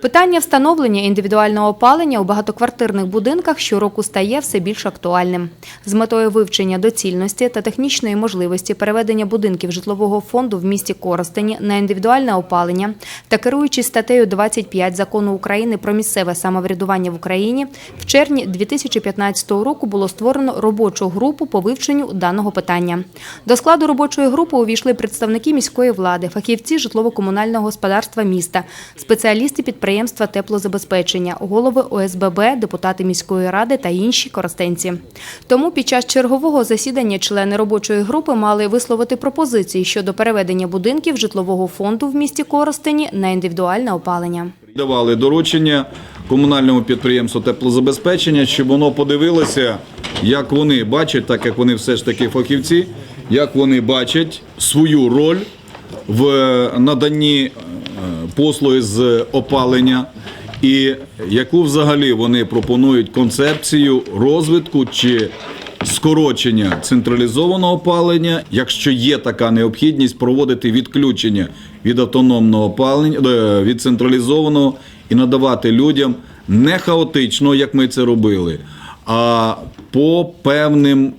Питання встановлення індивідуального опалення у багатоквартирних будинках щороку стає все більш актуальним. З метою вивчення доцільності та технічної можливості переведення будинків житлового фонду в місті Коростені на індивідуальне опалення та керуючись статтею 25 Закону України про місцеве самоврядування в Україні, в червні 2015 року було створено робочу групу по вивченню даного питання. До складу робочої групи увійшли представники міської влади, фахівці житлово-комунального господарства міста, спеціалісти підприємства теплозабезпечення, голови ОСББ, депутати міської ради та інші користенці. Тому під час чергового засідання члени робочої групи мали висловити пропозиції щодо переведення будинків житлового фонду в місті Коростені на індивідуальне опалення. Давали доручення комунальному підприємству теплозабезпечення, щоб воно подивилося, як вони бачать, так як вони все ж таки фахівці, як вони бачать свою роль в наданні послуги з опалення, і яку взагалі вони пропонують концепцію розвитку чи скорочення централізованого опалення, якщо є така необхідність проводити відключення від автономного опалення е, від централізованого і надавати людям не хаотично, як ми це робили, а по певним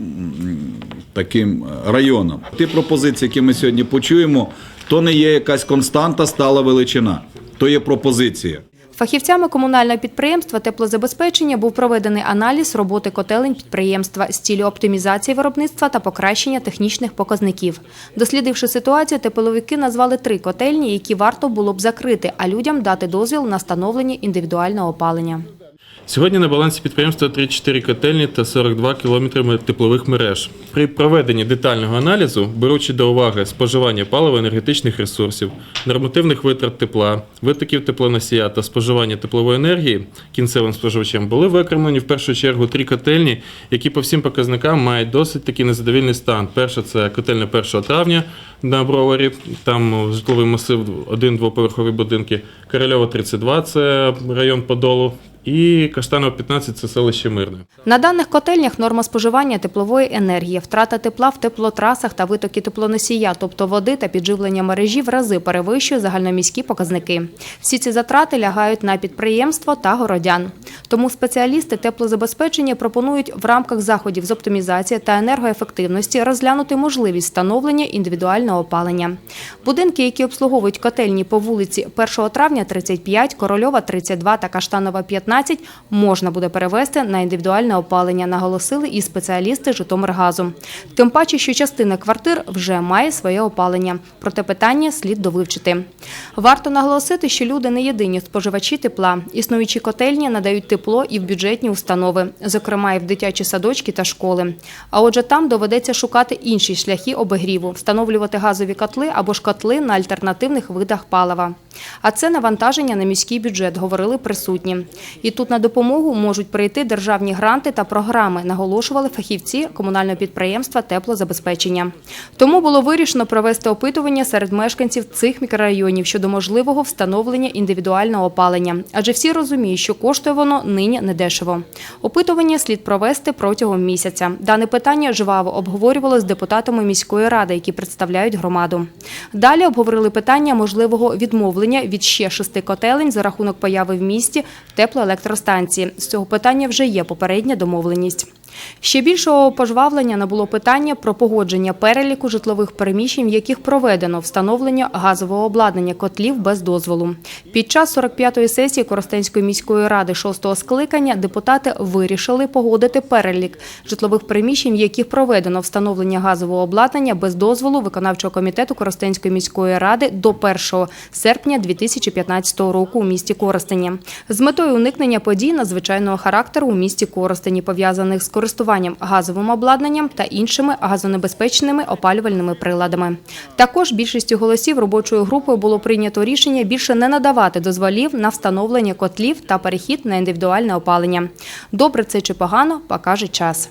таким районам. Ті пропозиції, які ми сьогодні почуємо, то не є якась константа, стала величина, то є пропозиція. Фахівцями комунального підприємства теплозабезпечення був проведений аналіз роботи котелень підприємства з цілею оптимізації виробництва та покращення технічних показників. Дослідивши ситуацію, тепловики назвали три котельні, які варто було б закрити, а людям дати дозвіл на встановлення індивідуального опалення. Сьогодні на балансі підприємства 34 котельні та 42 кілометри теплових мереж. При проведенні детального аналізу, беручи до уваги споживання паливо-енергетичних ресурсів, нормативних витрат тепла, витоків теплоносія та споживання теплової енергії кінцевим споживачем, були викремлені в першу чергу три котельні, які по всім показникам мають досить таки незадовільний стан. Перша це котельня 1 травня на Броварі, там житловий масив, один двоповерхові будинки. Корольова 32 це район Подолу. І Каштанова 15 це селище Мирне. На даних котельнях норма споживання теплової енергії, втрата тепла в теплотрасах та витоки теплоносія, тобто води та підживлення мережі в рази перевищує загальноміські показники. Всі ці затрати лягають на підприємство та городян. Тому спеціалісти теплозабезпечення пропонують в рамках заходів з оптимізації та енергоефективності розглянути можливість встановлення індивідуального опалення. Будинки, які обслуговують котельні по вулиці 1 травня 35, Корольова 32 та Каштанова 15, можна буде перевести на індивідуальне опалення, наголосили і спеціалісти Житомиргазу. Тим паче, що частина квартир вже має своє опалення. Проте питання слід довивчити. Варто наголосити, що люди не єдині споживачі тепла. Існуючі котельні надають тепло і в бюджетні установи, зокрема і в дитячі садочки та школи. А отже, там доведеться шукати інші шляхи обігріву, встановлювати газові котли або ж котли на альтернативних видах палива. А це навантаження на міський бюджет, говорили присутні. І тут на допомогу можуть прийти державні гранти та програми, наголошували фахівці комунального підприємства теплозабезпечення. Тому було вирішено провести опитування серед мешканців цих мікрорайонів щодо можливого встановлення індивідуального опалення, адже всі розуміють, що коштує воно нині недешево. Опитування слід провести протягом місяця. Дане питання жваво обговорювали з депутатами міської ради, які представляють громаду. Далі обговорили питання можливого відмовлення від ще шести котелень за рахунок появи в місті теплоелектростанції. З цього питання вже є попередня домовленість. Ще більшого пожвавлення набуло питання про погодження переліку житлових приміщень, в яких проведено встановлення газового обладнання котлів без дозволу. Під час 45-ї сесії Коростенської міської ради 6-го скликання депутати вирішили погодити перелік житлових приміщень, в яких проведено встановлення газового обладнання без дозволу виконавчого комітету Коростенської міської ради до 1 серпня 2015 року у місті Коростені з метою уникнення подій надзвичайного характеру у місті Коростені, пов'язаних з користуванням газовим обладнанням та іншими газонебезпечними опалювальними приладами. Також більшістю голосів робочою групою було прийнято рішення більше не надавати дозволів на встановлення котлів та перехід на індивідуальне опалення. Добре це чи погано, покаже час.